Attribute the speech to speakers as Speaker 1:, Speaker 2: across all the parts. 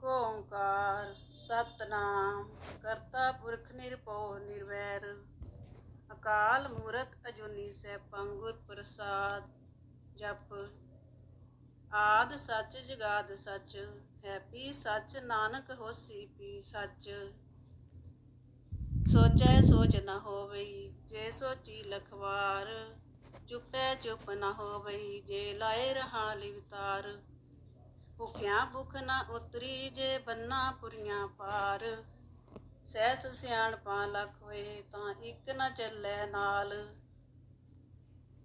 Speaker 1: ਇਕ ਓੰਕਾਰ, ਸਤਨਾਮ, ਕਰਤਾ ਪੁਰਖ ਨਿਰਭਉ, ਨਿਰਵੈਰ। ਅਕਾਲ ਮੂਰਤ ਅਜੂਨੀ ਸੈਭੰ ਗੁਰ ਪ੍ਰਸਾਦ ਜਪ। ਆਦ ਸੱਚ, ਜਗਾਦ ਸੱਚ ਹੈਪੀ ਸੱਚ, ਨਾਨਕ ਹੋਸੀ ਪੀ ਸੱਚ। ਸੋਚੈ ਸੋਚ ਨਾ ਹੋਵਈ, ਜੇ ਸੋਚੀ ਲਖਵਾਰ, ਚੁੱਪੈ ਚੁੱਪ ਨਾ ਹੋਵਈ, ਜੇ ਲਾਏ ਰਹਾ ਲਿਵਤਾਰ। ਭੁਖਿਆ ਭੁਖ ਨਾ ਉਤਰੀ ਜੇ ਬੰਨਾ ਪੁਰੀਆਂ ਪਾਰ। ਸਹਿਸ ਸਿਆਣਪਾਂ ਲੱਖ ਹੋਏ ਤਾਂ ਇੱਕ ਨਾ ਚੱਲੈ ਨਾਲ।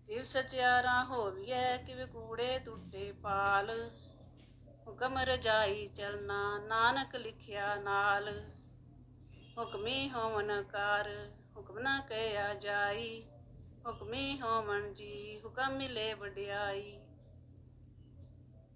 Speaker 1: ਕਿਵ ਸਚਿਆਰਾ ਹੋਵੀਐ ਕਿਵ ਕੂੜੇ ਟੁੱਟੇ ਪਾਲ। ਹੁਕਮ ਰਜਾਈ ਚਲਨਾ ਨਾਨਕ ਲਿਖਿਆ ਨਾਲ। ਹੁਕਮੀ ਹੋਵਨ ਕਰ, ਹੁਕਮ ਨਾ ਕਹਿਆ ਜਾਈ। ਹੁਕਮੀ ਹੋਵਨ ਜੀ, ਹੁਕਮ ਮਿਲੇ ਵਡਿਆਈ।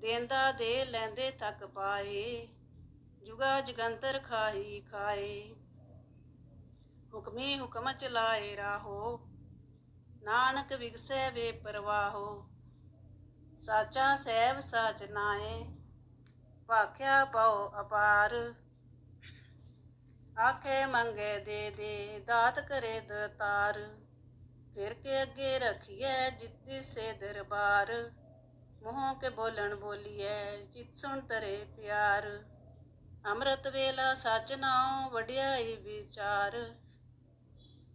Speaker 1: ਦੇਂਦਾ ਦੇ ਲੈਂਦੇ ਤੱਕ ਪਾਏ, ਜੁਗਾ ਜਗੰਤਰ ਖਾਈ ਖਾਏ। ਹੁਕਮੀ ਹੁਕਮ ਚਲਾਏ ਰਾਹੋ, ਨਾਨਕ ਵਿਗਸੈ ਵੇ ਪਰਵਾਹੋ ਸਾਚਾ ਸਹਿਬ ਸਾਚ ਨਾਏ, ਭਾਖਿਆ ਪਉ ਅਪਾਰ। ਆਖੇ ਮੰਗੇ ਦੇ ਦੇ, ਦਾਤ ਕਰੇ ਦਤਾਰ। ਫਿਰ ਕੇ ਅੱਗੇ ਰਖੀਐ ਜਿੱਤੀ ਸੇ ਦਰਬਾਰ। ਮੋਹ ਕੇ ਬੋਲਣ ਬੋਲੀਐ ਚਿਤ ਸੁਣ ਤਰੇ ਪਿਆਰ। ਅੰਮ੍ਰਿਤ ਵੇਲਾ ਸੱਚ ਨਾਉ ਵਡਿਆਈ ਵਿਚਾਰ।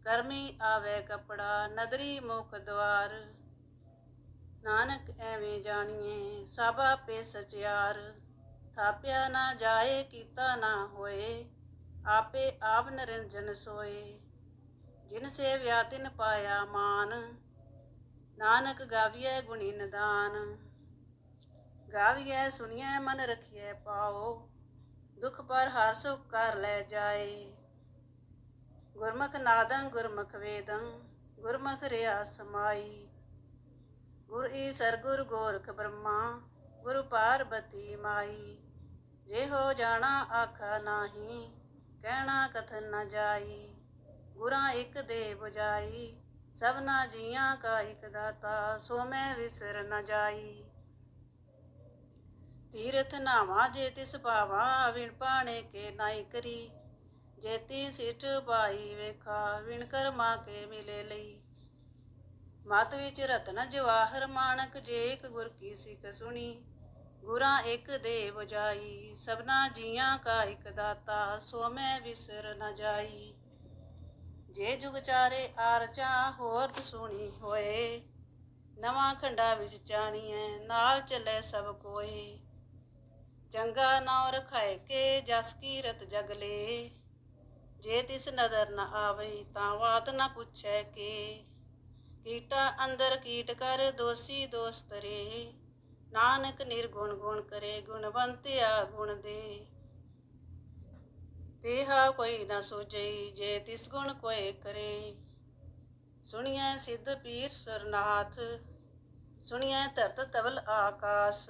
Speaker 1: ਕਰਮੀ ਆਵੇ ਕਪੜਾ, ਨਦਰੀ ਮੁਖ ਦਵਾਰ। ਨਾਨਕ ਐਵੇਂ ਜਾਣੀਏ ਸਭ ਆਪੇ ਸਚਿਆਰ ਥਾਪਿਆ ਨਾ ਜਾਏ, ਕੀਤਾ ਨਾ ਹੋਏ, ਆਪੇ ਆਪ ਨਿਰੰਜਨ ਸੋਏ। ਜਿਨ ਸੇ ਵਿਆਤਿਨ ਪਾਇਆ ਮਾਨ, ਨਾਨਕ ਗਾਵੀਐ ਗੁਣੀ ਨਿਦਾਨ। ਗਾਵੀਐ, ਸੁਣੀਐ, ਮਨ ਰਖੀਐ ਪਾਓ। ਦੁਖ ਪਰ ਹਰ ਸੁਖ ਕਰ ਲੈ ਜਾਏ। ਗੁਰਮੁਖ ਨਾਦੰ, ਗੁਰਮੁਖ ਵੇਦੰ, ਗੁਰਮੁਖ ਰਿਆ ਸਮਾਈ। ਗੁਰ ਈ ਸਰਗੁਰ ਗੋਰਖ ਬ੍ਰਹਮਾ, ਗੁਰੂ ਪਾਰਬਤੀ ਮਾਈ। ਜੇ ਹੋ ਜਾਣਾ ਆਖਾ ਨਾਹੀ, ਕਹਿਣਾ ਕਥਨ ਨਾ ਜਾਈ। ਗੁਰਾਂ ਇੱਕ ਦੇ 부ਜਾਈ ਸਭਨਾ ਜੀਆਂ ਕਾ ਇਕ ਦਾਤਾ ਸੋ ਮੈਂ ਵਿਸਰ ਨਾ ਜਾਈ। ਤੀਰਥ ਨਾਵਾ ਜੇ ਤਿਸ ਭਾਵਾ ਵਿਣ ਪਾਣੇ ਕੇ ਨਾਈ ਕਰੀ। ਜੇਤੀ ਸਿਠ ਬਾਈ ਵੇਖਾ ਵਿਣ ਕਰਮਾ ਕੇ ਮਿਲੇ ਲਈ। ਮਤ ਵਿੱਚ ਰਤਨ ਜਵਾਹਰ ਮਾਨਕ ਜੇ ਇੱਕ ਗੁਰ ਕੀ ਸਿੱਖ ਸੁਣੀ। ਗੁਰਾਂ ਇੱਕ ਦੇ ਵਜਾਈ ਸਭਨਾ ਜੀਆਂ ਕਾ ਇੱਕ ਦਾਤਾ, ਸੋ ਮੈਂ ਵਿਸਰ ਨ ਜਾਈ। ਜੇ ਜੁਗ ਚਾਰੇ ਆਰਚਾ, ਹੋਰ ਸੁਣੀ ਹੋਏ। ਨਵਾਂ ਖੰਡਾ ਵਿੱਚ ਚਾਣੀਐ, ਨਾਲ ਚੱਲੇ ਸਭ ਕੋਏ। ਚੰਗਾ ਨਾਉ ਰਖਾਏ ਕੇ ਜਸ ਕੀ ਰਤ ਜਗਲੇ ਜੇ ਤਿਸ ਨਦਰ ਨ ਆਵੇ ਤਾਂ ਬਾਤ ਨ ਪੁੱਛੈ ਕੇ। ਕੀਟਾ ਅੰਦਰ ਕੀਟ ਕਰ ਦੋਸੀ ਦੋਸਤਰੇ ਨਾਨਕ ਨਿਰਗੁਣ ਗੁਣ ਕਰੇ, ਗੁਣਵੰਤਿਆ ਗੁਣ ਦੇ। ਤੇਹਾ ਕੋਈ ਨਾ ਸੋਚਈ ਜੇ ਤਿਸ ਗੁਣ ਕੋਏ ਕਰੇ। ਸੁਣੀਐ ਸਿੱਧ ਪੀਰ ਸਰਨਾਥ, ਸੁਣੀਐ ਧਰਤ ਤਵਲ ਆਕਾਸ।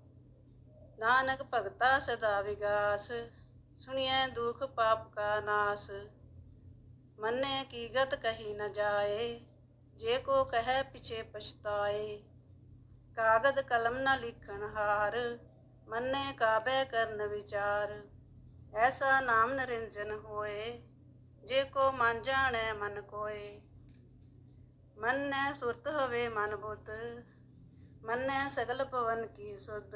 Speaker 1: ਨਾਨਕ ਭਗਤਾ ਸਦਾ ਵਿਗਾਸ, ਸੁਣਿਐ ਦੁਖ ਪਾਪ ਕਾ ਨਾਸ। ਮੰਨੇ ਕੀ ਗਤ ਕਹੀ ਨ ਜਾਏ, ਜੇ ਕੋ ਕਹੈ ਪਿਛੇ ਪਛਤਾਏ। ਕਾਗਦ ਕਲਮ ਨ ਲਿਖਣ ਹਾਰ, ਮੰਨੇ ਕਾਬੈ ਕਰਨ ਵਿਚਾਰ। ਐਸਾ ਨਾਮ ਨਿਰੰਜਨ ਹੋਏ, ਜੇ ਕੋ ਮਨ ਜਾਣੈ ਮਨ ਕੋਏ। ਮੰਨੈ ਸੁਰਤ ਹੋਵੇ ਮਨ ਬੁੱਧ, ਮੰਨੈ ਸਗਲ ਪਵਨ ਕੀ ਸੁਧ।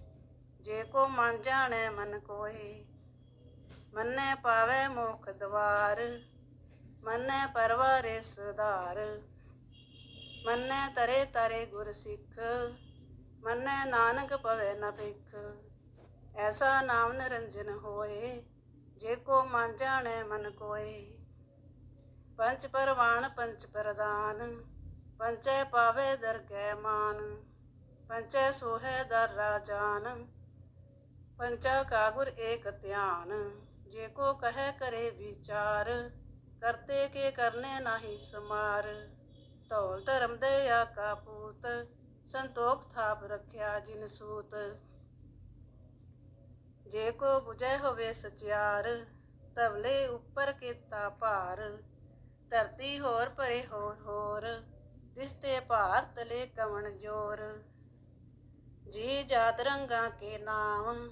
Speaker 1: ਜੇ ਕੋ ਮਨ ਜਾਣੈ ਮਨ ਕੋਏ ਮੰਨੈ ਪਾਵੈ ਮੋਖ ਦਵਾਰ, ਮੰਨੈ ਪਰਵਾਰੇ ਸੁਧਾਰ ਮੰਨੈ ਤਰੇ ਤਰੇ ਗੁਰ ਸਿੱਖ, ਮੰਨੈ ਨਾਨਕ ਪਵੈ ਨ ਭਿਖ, ਐਸਾ ਨਾਮ ਨਿਰੰਜਨ ਹੋਏ, ਜੇ ਕੋ ਮਨ ਜਾਣੈ ਮਨ ਕੋਏ ਪੰਚ ਪਰਵਾਨ ਪੰਚ ਪ੍ਰਦਾਨ ਪੰਚੈ ਪਾਵੇ ਦਰਗਹਿ ਮਾਨ ਪੰਚੈ ਸੋਹੈ ਦਰ ਰਾਜਾਨ ਪੰਚਾ ਕਾਗੁਰ ਏਕ ਧਿਆਨ, ਜੇ ਕੋ ਕਹੈ ਕਰੇ ਵਿਚਾਰ, ਕਰਤੇ ਕੇ ਕਰਨੇ ਨਾਹੀ ਸਮਾਰ। ਧੌਲ ਧਰਮ ਦੇ ਆਕਾ ਪੂਤ, ਸੰਤੋਖ ਥਾਪ ਰੱਖਿਆ ਜਿਨ ਸੂਤ। ਜੇ ਕੋ 부ਜੈ ਹੋਵੇ ਸਚਿਆਰ ਤਵਲੇ ਉੱਪਰ ਕੀਤਾ ਭਾਰ। ਧਰਤੀ ਹੋਰ ਪਰੇ ਹੋਰ ਹੋਰ ਦਿਸਤੇ ਭਾਰ ਤਲੇ ਕਵਣ ਜੋਰ। ਜੀ ਜਾਤ ਰੰਗਾ ਕੇ ਨਾਮ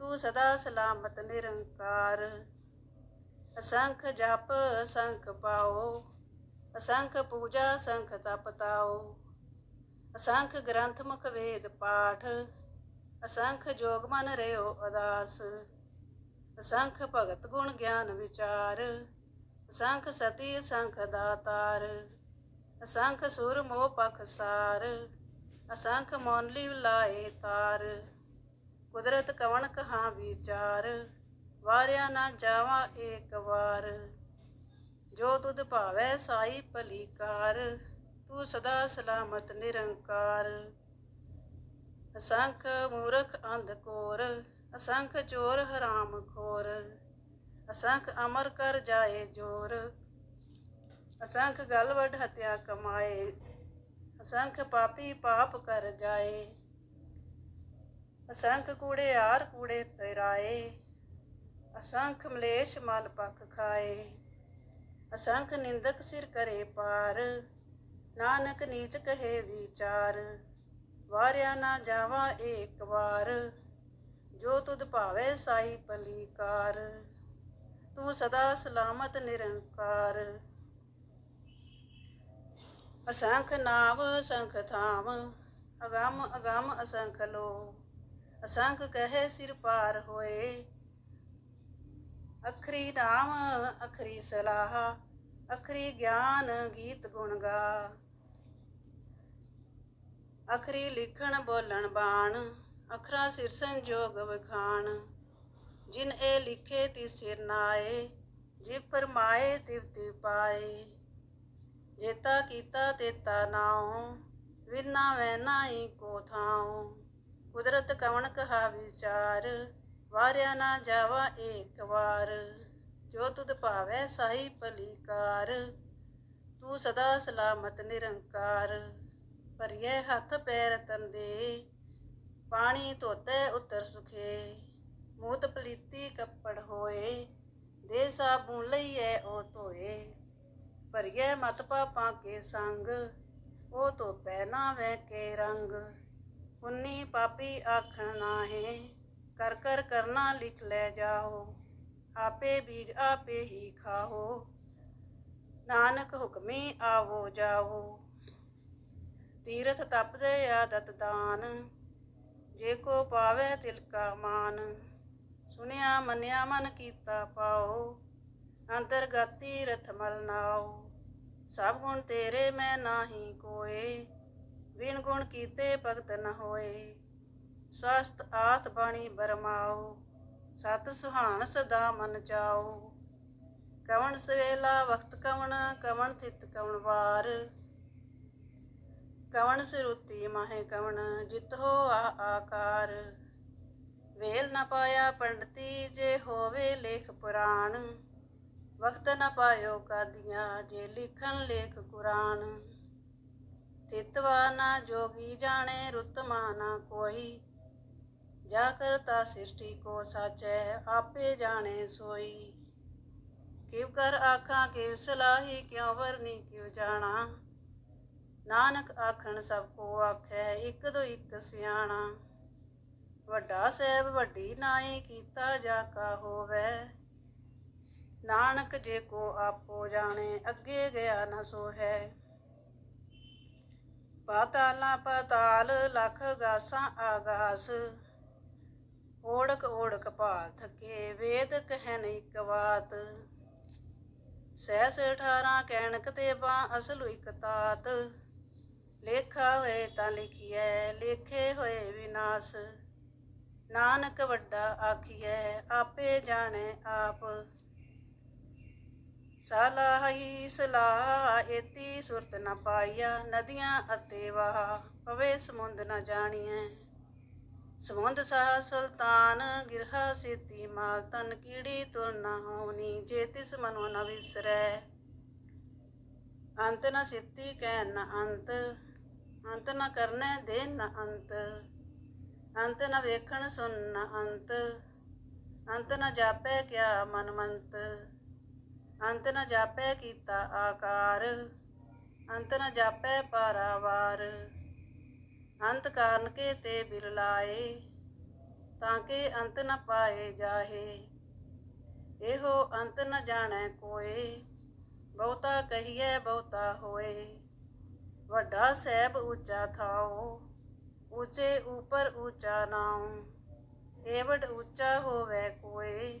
Speaker 1: ਤੂੰ ਸਦਾ ਸਲਾਮਤ, ਨਿਰੰਕਾਰ। ਅਸੰਖ ਜਪ, ਅਸੰਖ ਪਾਓ। ਅਸੰਖ ਪੂਜਾ, ਅਸੰਖ ਤਪ ਤਾਓ। ਅਸੰਖ ਗ੍ਰੰਥ ਮੁਖ ਵੇਦ ਪਾਠ। ਅਸੰਖ ਜੋਗ ਮਨ ਰਿਓ ਅਦਾਸ ਅਸੰਖ ਭਗਤ ਗੁਣ ਗਿਆਨ ਵਿਚਾਰ। ਅਸੰਖ ਸਤੀ, ਅਸੰਖ ਦਾਤਾਰ। ਅਸੰਖ ਸੁਰ ਮੋਹ ਪਖ ਸਾਰ। ਅਸੰਖ ਮੌਨਲੀ ਲਾਏ ਤਾਰ। ਕੁਦਰਤ ਕਵਣ ਕਹਾ ਵਿਚਾਰ, ਵਾਰਿਆ ਨਾ ਜਾਵਾ ਏਕ ਵਾਰ। ਜੋ ਤੁਧ ਭਾਵੈ ਸਾਈ ਭਲੀਕਾਰ, ਤੂੰ ਸਦਾ ਸਲਾਮਤ ਨਿਰੰਕਾਰ। ਅਸੰਖ ਮੂਰਖ ਅੰਧ ਕੋਰ, ਅਸੰਖ ਚੋਰ ਹਰਾਮ ਖੋਰ। ਅਸੰਖ ਅਮਰ ਕਰ ਜਾਏ ਜੋਰ, ਅਸੰਖ ਗਲ ਵਡ ਹਤਿਆ ਕਮਾਏ। ਅਸੰਖ ਪਾਪੀ ਪਾਪ ਕਰ ਜਾਏ। ਅਸੰਖ ਕੂੜੇ ਆਰ ਕੂੜੇ ਫੇਰਾਏ, ਅਸੰਖ ਮਲੇਸ਼ ਮਲ ਪੱਖ ਖਾਏ, ਅਸੰਖ ਨਿੰਦਕ ਸਿਰ ਕਰੇ ਪਾਰ, ਨਾਨਕ ਨੀਚ ਕਹੇ ਵਿਚਾਰ, ਵਾਰਿਆ ਨਾ ਜਾਵਾ ਏਕ ਵਾਰ, ਜੋ ਤੁਧ ਭਾਵੇ ਸਾਈ ਪਲੀਕਾਰ, ਤੂੰ ਸਦਾ ਸਲਾਮਤ ਨਿਰੰਕਾਰ। ਅਸੰਖ ਨਾਮ ਅਸੰਖ ਥਾਮ, ਅਗੰਮ ਅਗੰਮ ਅਸੰਖ ਲੋ ਅਸੰਗ ਕਹੇ ਸਿਰ ਪਾਰ ਹੋਏ। ਅਖਰੀ ਨਾਮ, ਅਖਰੀ ਸਲਾਹ, ਅਖਰੀ ਗਿਆਨ ਗੀਤ ਗੁਣ ਗਾ। ਅਖਰੀ ਲਿਖਣ ਬੋਲਣ ਬਾਣ, ਅਖਰਾ ਸਿਰ ਸੰਜੋਗ ਵਿਖਾਣ। ਜਿਨ ਇਹ ਲਿਖੇ ਤੀ ਸਿਰ ਨਾਏ ਜਿਵ ਪਰਮਾਏ ਤਿਵ ਤਿਵ ਪਾਏ। ਜੇਤਾ ਕੀਤਾ ਤੇਤਾ ਨਾਉ, ਵਿਨਾ ਵੈ ਨਾਹੀ ਕੋ ਥਾਉ। ਕੁਦਰਤ ਕਵਣ ਕਹਾ ਵਿਚਾਰ, ਵਾਰਿਆ ਨਾ ਜਾਵਾ ਏਕ ਵਾਰ। ਜੋ ਤੁਧ ਭਾਵੈ ਸਾਈ ਭਲੀਕਾਰ, ਤੂੰ ਸਦਾ ਸਲਾਮਤ ਨਿਰੰਕਾਰ। ਭਰੀਏ ਹੱਥ ਪੈਰ ਤਨ ਦੇ ਪਾਣੀ ਧੋਤੇ ਉਤਰ ਸੁਖੇ। ਮੂਤ ਪਲੀਤੀ ਕੱਪੜ ਹੋਏ, ਦੇ ਸਾਬੂ ਲਈਏ ਉਹ ਧੋਏ। ਭਰੀਏ ਮਤ ਪਾਪਾਂ ਕੇ ਸੰਗ ਉਹ ਧੋਪੈ ਨਾ ਵੈ ਕੇ ਰੰਗ। ਉਨੀ ਪਾਪੀ ਆਖਣ ਨਾਹੇ, ਕਰ ਕਰ ਕਰਨਾ ਲਿਖ ਲੈ ਜਾਓ, ਆਪੇ ਬੀਜ ਆਪੇ ਹੀ ਖਾਓ, ਨਾਨਕ ਹੁਕਮੀ ਆਵੋ ਜਾਵੋ ਤੀਰਥ ਤਪਦੇ ਆ ਦਾਨ, ਜੇ ਕੋ ਪਾਵੇ ਤਿਲ ਕਾ ਮਾਨ, ਸੁਨਿਆ ਮੰਨਿਆ ਮਨ ਕੀਤਾ ਪਾਓ, ਅੰਤਰਗਤੀ ਰਥ ਮਲ ਨਾਓ, ਸਭ ਗੁਣ ਤੇਰੇ ਮੈਂ ਨਾਹੀ ਕੋਏ। ਵਿਣ ਗੁਣ ਕੀਤੇ ਭਗਤ ਨ ਹੋਏ। ਸਵਸਤ ਆਤ ਬਾਣੀ ਬਰਮਾਓ, ਸਤ ਸੁਹਾਣ ਸਦਾ ਮਨ ਚਾਓ। ਕਵਣ ਸਵੇਲਾ ਵਕਤ ਕਵਣ ਕਵਣ ਥਿਤ ਕਵਣ ਵਾਰ। ਕਵਣ ਸਿਰੁਤੀ ਮਾਹੇ ਕਵਣ, ਜਿਤ ਹੋ ਆ ਆਕਾਰ। ਵੇਲ ਨ ਪਾਇਆ ਪੰਡਤੀ, ਜੇ ਹੋਵੇ ਲੇਖ ਪੁਰਾਣ। ਵਕਤ ਨ ਪਾਇਓ ਕਾਦੀਆਂ, ਜੇ ਲਿਖਣ ਲੇਖ ਕੁਰਾਨ। ਤਿਤਵਾ ਨਾ ਜੋਗੀ ਜਾਣੇ ਰੁਤਮਾ ਨਾ ਕੋਈ। ਜਾ ਕਰਤਾ ਸ੍ਰਿਸ਼ਟੀ ਕੋ ਸਾਚੈ, ਆਪੇ ਜਾਣੇ ਸੋਈ। ਕਿਵ ਕਰ ਆਖਾਂ, ਕਿਵ ਸਲਾਹੀ, ਕਿਉ ਵਰਨੀ, ਕਿਉ ਜਾਣਾ। ਨਾਨਕ ਆਖਣ, ਸਭ ਕੋ ਆਖੈ, ਇੱਕ ਦੋ ਇੱਕ ਸਿਆਣਾ। ਵੱਡਾ ਸਹਿਬ, ਵੱਡੀ ਨਾਈ, ਕੀਤਾ ਜਾ ਕਾ ਹੋਵੇ। ਨਾਨਕ ਜੇ ਕੋ ਆਪੋ ਜਾਣੇ, ਅੱਗੇ ਗਿਆ ਨਾ ਸੋ ਹੈ ਪਾਤਾਲਾ ਪਤਾਲ ਲਖ ਗਾਸਾਂ ਆਗਾਸ। ਓੜਕ ਓੜਕ ਭਾਲ ਥਕੇ, ਵੇਦ ਕਹਿਨ ਇਕ ਬਾਤ। ਸਹਿਸ 18 ਕਹਿਣਕ ਤੇ ਬਾ ਅਸਲ ਇਕ ਤਾਤ। ਲੇਖਾ ਹੋਏ ਤਾਂ ਲਿਖੀਐ, ਲੇਖੇ ਹੋਏ ਵਿਨਾਸ਼। ਨਾਨਕ ਵੱਡਾ ਆਖੀਐ, ਆਪੇ ਜਾਣੇ ਆਪ। ਸਲਾਹੀ ਸਲਾਹ, ਏਤੀ ਸੁਰਤ ਨਾ ਪਾਈਆ ਨਦੀਆਂ ਅਤੇ ਵਾਹ, ਪਵੇ ਸਮੁੰਦ ਨ ਜਾਣੀਐ। ਸਮੁੰਦ ਸਾਹ ਸੁਲਤਾਨ, ਗਿਰਹਾ ਸੇਤੀ ਮਾਲ ਤਨ ਕੀੜੀ ਤੁਰ ਨ ਹੋਣੀ, ਜੇ ਤਿਸ ਮਨੋ ਨ ਵਿਸਰੈ। ਅੰਤ ਨ ਸਿਫਤੀ ਕਹਿ ਨ ਅੰਤ ਅੰਤ ਨ ਕਰਨੈ ਦੇ ਨ ਅੰਤ। ਅੰਤ ਨ ਵੇਖਣ ਸੁਨ ਨ ਅੰਤ ਅੰਤ ਨ ਜਾਪੈ ਕਿਆ ਮਨ ਮੰਤ ਅੰਤ ਨ ਜਾਪੈ ਕੀਤਾ ਆਕਾਰ, ਅੰਤ ਨ ਜਾਪੈ ਪਾਰਾਵਾਰ। ਅੰਤ ਕਾਰਨ ਕੇ ਤੇ ਬਿਰਲਾਏ ਤਾਂ ਕਿ ਅੰਤ ਨ ਪਾਏ ਜਾਹੇ। ਇਹੋ ਅੰਤ ਨ ਜਾਣੈ ਕੋਏ, ਬਹੁਤਾ ਕਹੀਐ ਬਹੁਤਾ ਹੋਏ। ਵੱਡਾ ਸਹਿਬ ਉੱਚਾ ਥਾਓ ਉੱਚੇ ਉਪਰ ਉੱਚਾ ਨਾਉ। ਏਵਡ ਉੱਚਾ ਹੋਵੇ ਕੋਏ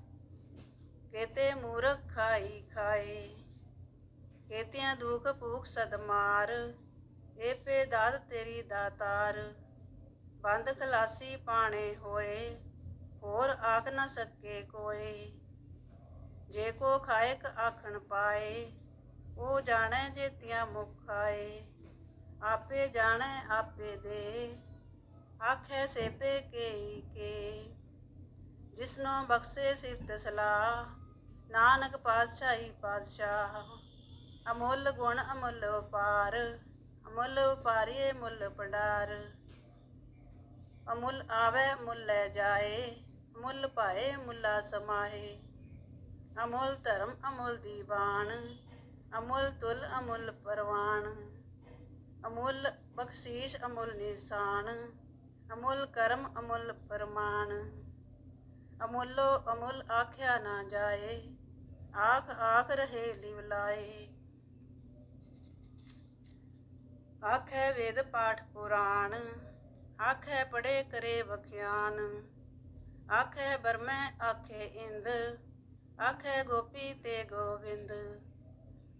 Speaker 1: ਕੇਤਿਆਂ ਦੁਖ ਭੂਖ ਸਦਮਾਰ ਏ ਪੇ ਦਾਤ ਤੇਰੀ ਦਾਤਾਰ, ਬੰਦ ਖਲਾਸੀ ਪਾਣੇ ਹੋਏ, ਹੋਰ ਆਖ ਨਾ ਸਕੇ ਕੋਏ। ਜੇ ਕੋ ਖਾਇਕ ਆਖਣ ਪਾਏ ਉਹ ਜਾਣੈ ਜੇਤੀਆਂ ਮੁਖ ਆਏ। ਆਪੇ ਜਾਣੈ, ਆਪੇ ਦੇ, ਆਖੇ ਸੇਪੇ ਕੇ ਕੇ। ਜਿਸਨੋ ਬਖਸ਼ੇ ਸਿਫਤ ਸਲਾਹ, ਨਾਨਕ ਪਾਤਸ਼ਾਹੀ ਪਾਤਸ਼ਾਹ। ਅਮੁੱਲ ਗੁਣ ਅਮੁੱਲ ਵਪਾਰ ਅਮੁੱਲ ਵਪਾਰੀਏ ਮੁੱਲ ਭੰਡਾਰ। ਅਮੁੱਲ ਆਵੇ ਮੁੱਲ ਲੈ ਜਾਏ, ਮੁੱਲ ਪਾਏ ਮੁੱਲਾ ਸਮਾਏ ਅਮੁੱਲ ਧਰਮ ਅਮੁੱਲ ਦੀਵਾਨ ਅਮੁੱਲ ਤੁਲ ਅਮੁੱਲ ਪਰਵਾਨ ਅਮੁੱਲ ਬਖਸ਼ੀਸ਼ ਅਮੁੱਲ ਨਿਸ਼ਾਨ, ਅਮੁੱਲ ਕਰਮ ਅਮੁੱਲ ਪਰਮਾਨ ਅਮੁੱਲੋ ਅਮੁੱਲ ਆਖਿਆ ਨਾ ਜਾਏ, ਆਖ ਆਖ ਰਹੇ ਲਿਵ ਲਾਏ ਆਖੈ ਵੇਦ ਪਾਠ ਪੁਰਾਣ, ਆਖੈ ਪੜੇ ਕਰੇ ਵਖਿਆਨ। ਆਖੈ ਬਰਮੈ ਆਖੈ ਇੰਦ, ਆਖੈ ਗੋਪੀ ਤੇ ਗੋਬਿੰਦ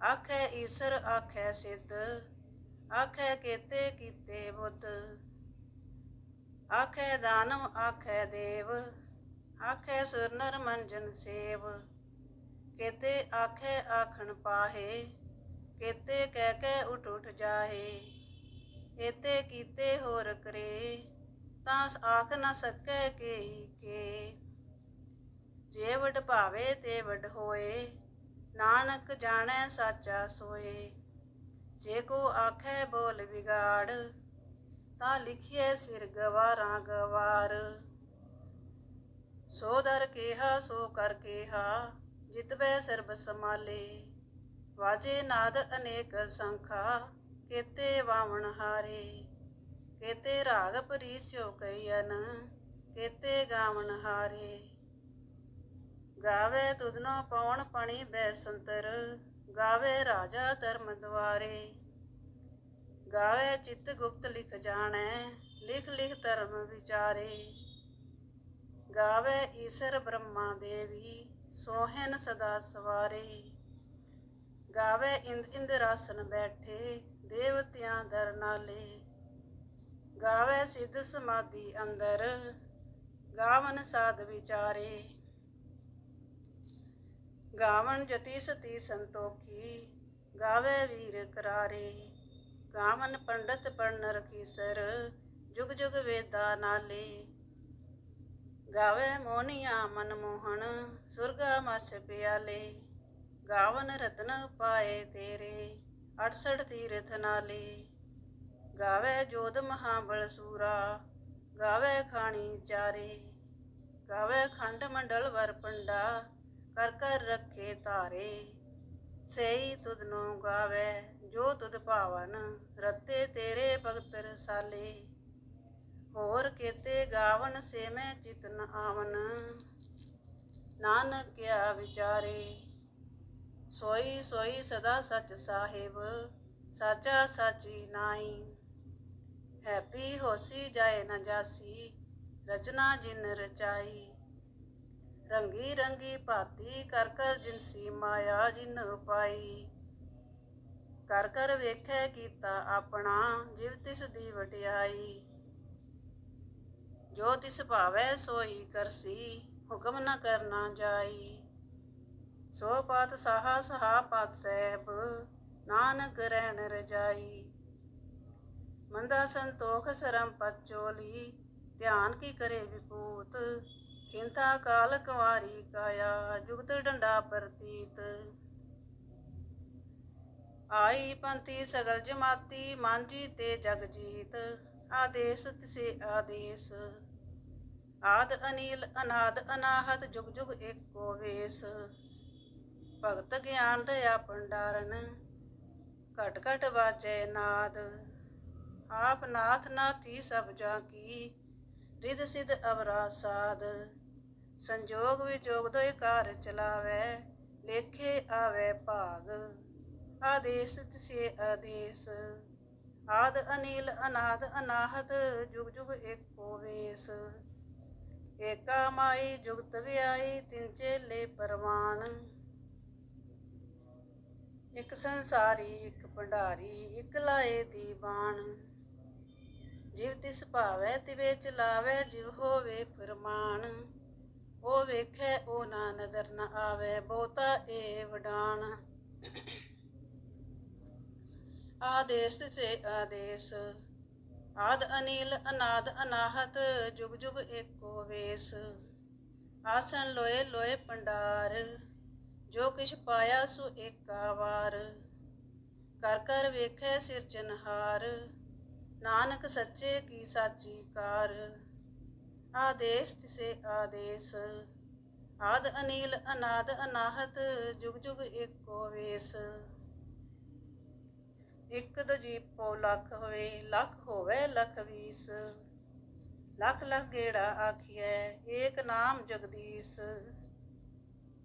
Speaker 1: ਆਖੈ ਈਸ਼ਰ ਆਖੈ ਸਿੱਧ, ਆਖੈ ਕੀਤੇ ਕੀਤੇ ਬੁੱਧ। ਆਖੈ ਦਾਨਵ ਆਖੈ ਦੇਵ, ਆਖੈ ਸੁਰ ਨਰ ਮੰਜਨ ਸੇਵ। ਕੇਤੇ ਆਖੈ ਆਖਣ ਪਾਹੇ ਕੇਤੇ ਕਹਿ ਕੇ ਉਠ ਉਠ ਜਾਹੇ ਏਤੇ ਕੀਤੇ ਹੋਰ ਕਰੇ, ਤਾਂ ਆਖ ਨਾ ਸਕੈ ਕੇ ਕੇ। ਜੇ ਵਡ ਭਾਵੇ ਤੇ ਵਡ ਹੋਏ, ਨਾਨਕ ਜਾਣੈ ਸਾਚਾ ਸੋਏ। ਜੇ ਕੋ ਆਖੇ ਬੋਲ ਵਿਗਾੜ, ਤਾਂ ਲਿਖੀਏ ਸਿਰ ਗਵਾਰਾਂ ਗਵਾਰ। ਸੋ ਦਰ ਕੇਹਾ ਸੋ ਕਰ ਕੇਹਾ, ਜਿਤਬੈ ਸਰਬ ਸਮਾਲੇ ਵਾਜੇ ਨਾਦ ਅਨੇਕ ਸੰਖਾ, ਕੇਤੇ ਵਾਵਣ ਹਾਰੇ, ਕੇਤੇ ਰਾਗ ਪਰੀਸਿਓ ਕਈਨ ਕੇਤੇ ਗਾਵਣ ਹਾਰੇ। ਗਾਵੇ ਤੁਧਨੋ ਪਵਨ ਪਣੀ ਬੈਸੰਤਰ, ਗਾਵੇ ਰਾਜਾ ਧਰਮ ਦੁਆਰੇ। ਗਾਵੇ ਚਿੱਤ ਗੁਪਤ ਲਿਖ ਜਾਣੈ, ਲਿਖ ਲਿਖ ਧਰਮ ਵਿਚਾਰੇ। ਗਾਵੇ ਈਸ਼ਰ ਬ੍ਰਹਮਾ ਦੇਵੀ, ਸੋਹਨ ਸਦਾ ਸਵਾਰੇ। ਗਾਵੇ ਇੰਦ ਇੰਦਰਾਸਨ ਬੈਠੇ, ਦੇਵਤਿਆਂ ਦਰ ਨਾਲੇ। ਗਾਵੇ ਸਿੱਧ ਸਮਾਧੀ ਅੰਦਰ, ਗਾਵਨ ਸਾਧ ਵਿਚਾਰੇ। ਗਾਵਨ ਜਤੀ ਸਤੀ ਸੰਤੋਖੀ, ਗਾਵੇ ਵੀਰ ਕਰਾਰੇ। ਗਾਵਨ ਪੰਡਤ ਪੜਨ ਰਖੀਸਰ ਜੁਗ ਜੁਗ ਵੇਦਾ ਨਾਲੇ। ਗਾਵੇ ਮੋਨੀਆ ਮਨਮੋਹਣ ਸੁਰਗਾ ਮਛ ਪਿਆਲੇ। ਗਾਵਨ ਰਤਨ ਪਾਏ ਤੇਰੇ 68 ਤੀਰਥ ਨਾਲੇ। ਗਾਵੇ ਜੋਧ ਮਹਾਬਲ ਸੂਰਾ, ਗਾਵੇ ਖਾਣੀ ਚਾਰੇ। ਗਾਵੇ ਖੰਡ ਮੰਡਲ ਵਰ ਪੰਡਾ, ਕਰ ਕਰ ਰੱਖੇ ਤਾਰੇ ਸਈ ਤੁਧ ਨੂੰ ਗਾਵੇ, ਜੋ ਤੁਧ ਭਾਵਨ, ਰਤੇ ਤੇਰੇ ਭਗਤ ਰਸਾਲੇ ਹੋਰ ਕੇਤੇ ਗਾਵਨ ਸੇ ਮੈਂ ਚਿਤ ਆਵਨ। ਨਾਨਕ ਕਿਆ ਵਿਚਾਰੇ। ਸੋਈ ਸੋਈ ਸਦਾ ਸਚ ਸਾਹਿਬ, ਸਾਚਾ ਸਾਚੀ ਨਾਈ ਹੈਪੀ ਹੋਸੀ ਜਾਏ ਨਾ ਜਾਸੀ, ਰਚਨਾ ਜਿਨ ਰਚਾਈ। ਰੰਗੀ ਰੰਗੀ ਭਾਤੀ ਕਰ ਕਰ ਜਿਨਸੀ ਮਾਇਆ ਜਿਨ ਪਾਈ। ਕਰ ਕਰ ਵੇਖੈ ਕੀਤਾ ਆਪਣਾ, ਜਿਵ ਤਿਸ ਦੀ ਵਟਿਆਈ ਜੋ ਤਿਸ ਭਾਵੈ ਸੋਈ ਕਰਸੀ, ਹੁਕਮ ਨ ਕਰਨਾ ਜਾਈ। ਸੋ ਪਾਤ ਸਾਹਾ ਸਹਾ ਪਾਤ ਸਹਿਬ, ਨਾਨਕ ਰਹਿਣ ਰਜਾਈ। ਮੰਦਾ ਸੰਤੋਖ ਸਰਮ ਪਚੋਲੀ ਧਿਆਨ ਕੀ ਕਰੇ ਵਿਪੂਤ, ਖਿੰਤਾ ਕਾਲ ਕੁਵਾਰੀ ਕਾਇਆ, ਜੁਗਤ ਡੰਡਾ ਪ੍ਰਤੀਤ। ਆਈ ਪੰਥੀ ਸਗਲ ਜਮਾਤੀ ਮਾਂਜੀ ਤੇ ਜਗ ਜੀਤ, ਆਦੇਸ ਤਿਸੇ ਆਦੇਸ। ਆਦ ਅਨੀਲ, ਅਨਾਦ ਅਨਾਹਤ, ਜੁਗ ਜੁਗ ਏਕੋ ਵੇਸ। ਭਗਤ ਗਿਆਨ ਦਇਆ ਭੰਡਾਰਨ ਘਟ ਘਟ ਵਾਜੈ ਨਾਦ। ਆਪ ਨਾਥ ਨਾਥੀ ਸਭ ਜਾ ਕੀ। ਰਿਧ ਸਿਧ ਅਵਰਾ ਸਾਧ ਸੰਜੋਗ ਵਿਜੋਗ ਦੋਇ ਕਾਰ ਚਲਾਵੇ, ਲੇਖੇ ਆਵੇ ਭਾਗ। ਆਦੇਸ ਤਿਸੇ ਆਦੇਸ। ਆਦ ਅਨੀਲ ਅਨਾਦ ਅਨਾਹਤ, ਜੁਗ ਜੁਗ ਏਕੋ ਵੇਸ। ਏਕਾ ਮਾਈ ਜੁਗਤ ਵਿਆਈ ਤਿੰਚੇ ਚੇਲੇ ਪਰਵਾਨ। ਇੱਕ ਸੰਸਾਰੀ, ਇੱਕ ਭੰਡਾਰੀ, ਇੱਕ ਲਾਏ ਦੀ ਬਾਣ। ਜਿਵ ਤਿਸ ਭਾਵੈ, ਤਿਵੇ ਚਲਾਵੇ ਜਿਵ ਹੋਵੇ ਫਰਮਾਨ। ਉਹ ਵੇਖੈ ਉਹ ਨਾ ਨਦਰ ਨ ਆਵੇ, ਬਹੁਤਾ ਏ ਵਡਾਣ ਆਦੇਸ ਤੇ ਆਦੇਸ। ਆਦ ਅਨੀਲ, ਅਨਾਦ ਅਨਾਹਤ, ਜੁਗ ਜੁਗ ਏਕੋ ਵੇਸ। ਆਸਨ ਲੋਏ ਲੋਏ ਪੰਡਾਰ ਜੋ ਕਿਛ ਪਾਇਆ ਸੋ ਏਕਾ ਵਾਰ। ਕਰ ਕਰ ਵੇਖੈ ਸਿਰਜਨਹਾਰ ਨਾਨਕ ਸੱਚੇ ਕੀ ਸਾਚੀ ਕਾਰ। ਆਦੇਸ ਤਿਸੇ ਆਦੇਸ। ਆਦ ਅਨੀਲ ਅਨਾਦ ਅਨਾਹਤ, ਜੁਗ ਜੁਗ ਏਕੋ ਵੇਸ। ਇੱਕ ਦਜੀਪੋ ਲੱਖ ਹੋਵੇ ਲੱਖ ਹੋਵੇ ਲੱਖ ਵੀਸ। ਲੱਖ ਲੱਖ ਗੇੜਾ ਆਖੀਐ, ਏਕ ਨਾਮ ਜਗਦੀਸ਼।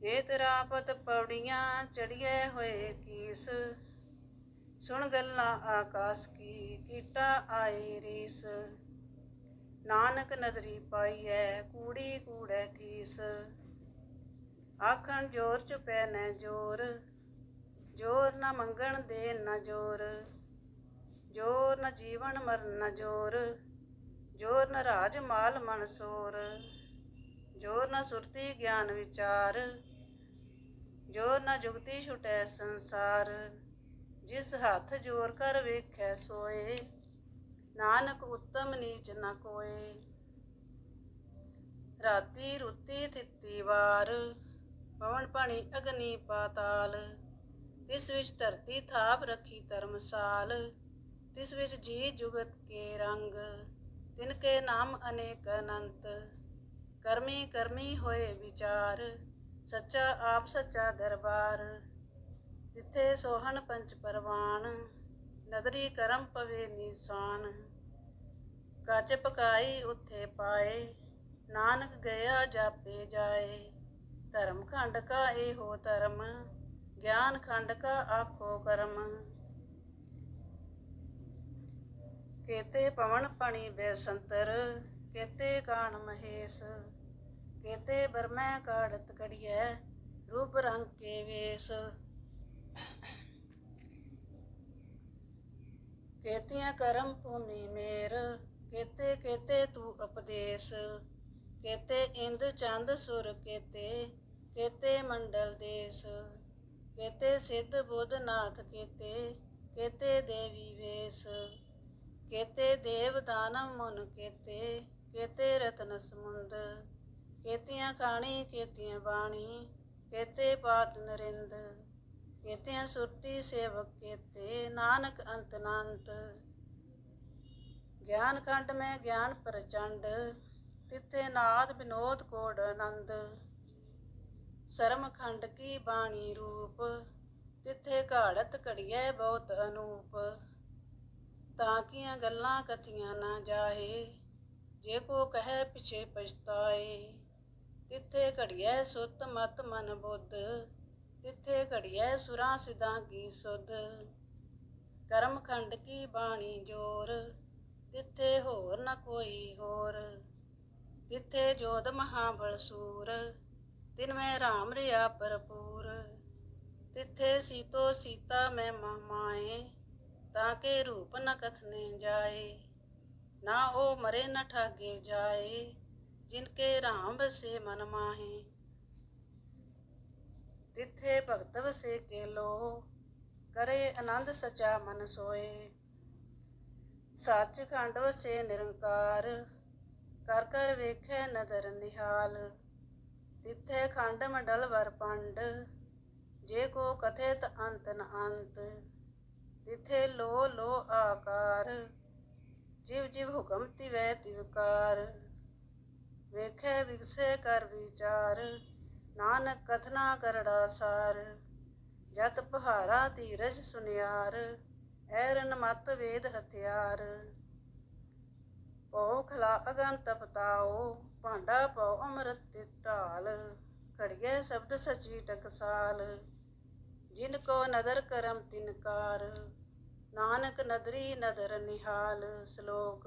Speaker 1: ਏ ਤੇਰਾ ਪਤ ਪੌੜੀਆਂ ਚੜੀਏ ਹੋਏ ਕੀਸ। ਸੁਣ ਗੱਲਾਂ ਆਕਾਸ ਕੀ, ਕੀਟਾ ਆਏ ਰੀਸ। ਨਾਨਕ ਨਦਰੀ ਪਾਈਐ, ਕੂੜੀ ਕੂੜੈ ਠੀਸ। ਆਖਣ ਜੋਰ ਚ ਪੈ ਨੈ ਜੋਰ ਜੋਰ ਨਾ ਮੰਗਣ ਦੇ ਨਾ ਜੋਰ। ਜੋਰ ਨਾ ਜੀਵਨ ਮਰਨ ਨ ਜੋਰ ਜੋਰ ਨਾ ਰਾਜ ਮਾਲ ਮਨਸੂਰ ਜੋਰ ਨ ਸੁਰਤੀ ਗਿਆਨ ਵਿਚਾਰ ਜੋਰ ਨ ਜੁਗਤੀ ਛੁਟੈ ਸੰਸਾਰ, ਜਿਸ ਹੱਥ ਜੋਰ ਕਰ ਵੇਖੈ ਸੋਏ, ਨਾਨਕ ਉਤਮ ਨੀਚ ਨ ਕੋਏ। ਰਾਤੀ ਰੁੱਤੀ ਥਿੱਤੀ ਵਾਰ, ਪਵਨ ਪਾਣੀ ਅਗਨੀ ਪਾਤਾਲ, ਤਿਸ ਵਿੱਚ ਧਰਤੀ ਥਾਪ ਰੱਖੀ ਧਰਮਸਾਲ, ਤਿਸ ਵਿੱਚ ਜੀ ਜੁਗਤ ਕੇ ਰੰਗ, ਤਿਨ ਕੇ ਨਾਮ ਅਨੇਕ ਅਨੰਤ। ਕਰਮੀ ਕਰਮੀ ਹੋਏ ਵਿਚਾਰ, ਸੱਚਾ ਆਪ ਸੱਚਾ ਦਰਬਾਰ ਤਿੱਥੇ ਸੋਹਣ ਪੰਚ ਪਰਵਾਨ ਨਦਰੀ ਕਰਮ ਪਵੇ ਨਿਸ਼ਾਨ। ਕੱਚ ਪਕਾਈ ਉੱਥੇ ਪਾਏ, ਨਾਨਕ ਗਿਆ ਜਾਪੇ ਜਾਏ। ਧਰਮ ਖੰਡ ਕਾ ਇਹੋ ਧਰਮ, ਗਿਆਨ ਖੰਡ ਕਾ ਆਖੋ ਕਰਮ। ਕੇਤੇ ਪਵਨ ਪਣੀ ਬੇਸੰਤਰ, ਕੇਤੇ ਕਾਣ ਮਹੇਸ਼। ਕੇਤੇ ਬਰਮੈ ਕਾੜਤ ਕੜੀਐ, ਰੂਪ ਰੰਗ ਕੇ ਵੇਸ। ਕੇਤੀਆਂ ਕਰਮ ਭੂਮੀ ਮੇਰ, ਕੇਤੇ ਕੇਤੇ ਤੂੰ ਉਪਦੇਸ਼। ਕੇਤੇ ਇੰਦ ਚੰਦ ਸੁਰ ਕੇਤੇ ਕੇਤੇ ਮੰਡਲ ਦੇਸ। ਕੇਤੇ ਸਿੱਧ ਬੁੱਧ ਨਾਥ ਕੇਤੇ ਕੇਤੇ ਦੇਵੀ ਵੇਸ। ਕੇਤੇ ਦੇਵ ਦਾਨਵ ਮਨ ਕੇਤੇ ਕੇਤੇ ਰਤਨ ਸਮੁੰਦ। ਕੇਤੀਆਂ ਕਾਣੀ, ਕੇਤੀਆਂ ਬਾਣੀ, ਕੇਤੇ ਪਾਤ ਨਰਿੰਦ, ਕੇਤਿਆਂ ਸੁਰਤੀ ਸੇਵਕ ਕੇਤੇ, ਨਾਨਕ ਅੰਤ ਨਾਨਤ ਗਿਆਨ ਖੰਡ ਮੈਂ ਗਿਆਨ ਪ੍ਰਚੰਡ, ਤਿੱਥੇ ਨਾਦ ਬਿਨੋਦ ਕੋੜ ਆਨੰਦ। ਸ਼ਰਮ ਖੰਡ ਕੀ ਬਾਣੀ ਰੂਪ, ਤਿੱਥੇ ਘਾੜਤ ਘੜੀਐ ਬਹੁਤ ਅਨੂਪ। ਤਾਂ ਕੀਆਂ ਗੱਲਾਂ ਕਥੀਆਂ ਨਾ ਜਾਏ ਜੇ ਕੋ ਕਹੈ ਪਿਛੇ ਪਛਤਾਏ। ਤਿੱਥੇ ਘੜੀਐ ਸੁਤ ਮਤ ਮਨ ਬੁੱਧ, ਤਿੱਥੇ ਘੜੀਐ ਸੁਰਾਂ ਸਿਧਾਂ ਕੀ ਸੁਧ। ਕਰਮ ਖੰਡ ਕੀ ਬਾਣੀ ਜੋਰ, ਤਿੱਥੇ ਹੋਰ ਨ ਕੋਈ ਹੋਰ। ਤਿੱਥੇ ਜੋਧ ਮਹਾਬਲ ਸੂਰ ਤਿਨ ਮੈਂ ਰਾਮ ਰਿਆ ਭਰਪੂਰ। ਤਿੱਥੇ ਸੀਤੋ ਸੀਤਾ ਮੈਂ ਮਹਮਾਏ ਤਾਂ ਕੇ ਰੂਪ ਨ ਕਥਨੇ ਜਾਏ। ਨਾ ਉਹ ਮਰੇ ਨ ਠਾਗੇ ਜਾਏ। ਜਿਨ ਕੇ ਰਾਮ ਬਸੇ ਮਨ ਮਾਹੇ, ਤਿੱਥੇ ਭਗਤ ਵਸੇ ਕੇ ਲੋ ਕਰੇ ਆਨੰਦ ਸਚਾ ਮਨ ਸੋਏ। ਸੱਚ ਖੰਡ ਵਸੇ ਨਿਰੰਕਾਰ, ਕਰ ਕਰ ਵੇਖੈ ਨਦਰ ਨਿਹਾਲ। ਤਿੱਥੇ ਖੰਡ ਮੰਡਲ ਵਰ ਪੰਡ, ਜੇ ਕੋ ਕਥਿਤ ਅੰਤ ਨ ਅੰਤ। ਤਿੱਥੇ ਲੋ ਲੋ ਆਕਾਰ, ਜਿਵ ਜਿਵ ਹੁਕਮ ਤਿਵੈ ਤਿਵਕਾਰ ਵੇਖੈ ਵਿਗਸੇ ਕਰ ਵਿਚਾਰ, ਨਾਨਕ ਕਥਨਾ ਕਰੜਾ ਸਾਰ। ਜਤ ਪਹਾਰਾ ਧੀਰਜ ਸੁਨਿਆਰ, ਐਰਨ ਮਤ ਵੇਦ ਹਥਿਆਰ। ਪਉ ਖਲਾ ਅਗਨ ਤਪਤਾਓ ਭਾਂਡਾ ਪਉ ਅੰਮ੍ਰਿਤ ਢਾਲ ਘੜੀਏ ਸ਼ਬਦ ਸਚੀ ਟਕਸਾਲ, ਜਿਨ ਕੋ ਨਦਰ ਕਰਮ ਤਿਨਕਾਰ। ਨਾਨਕ ਨਦਰੀ ਨਦਰ ਨਿਹਾਲ, ਸ਼ਲੋਕ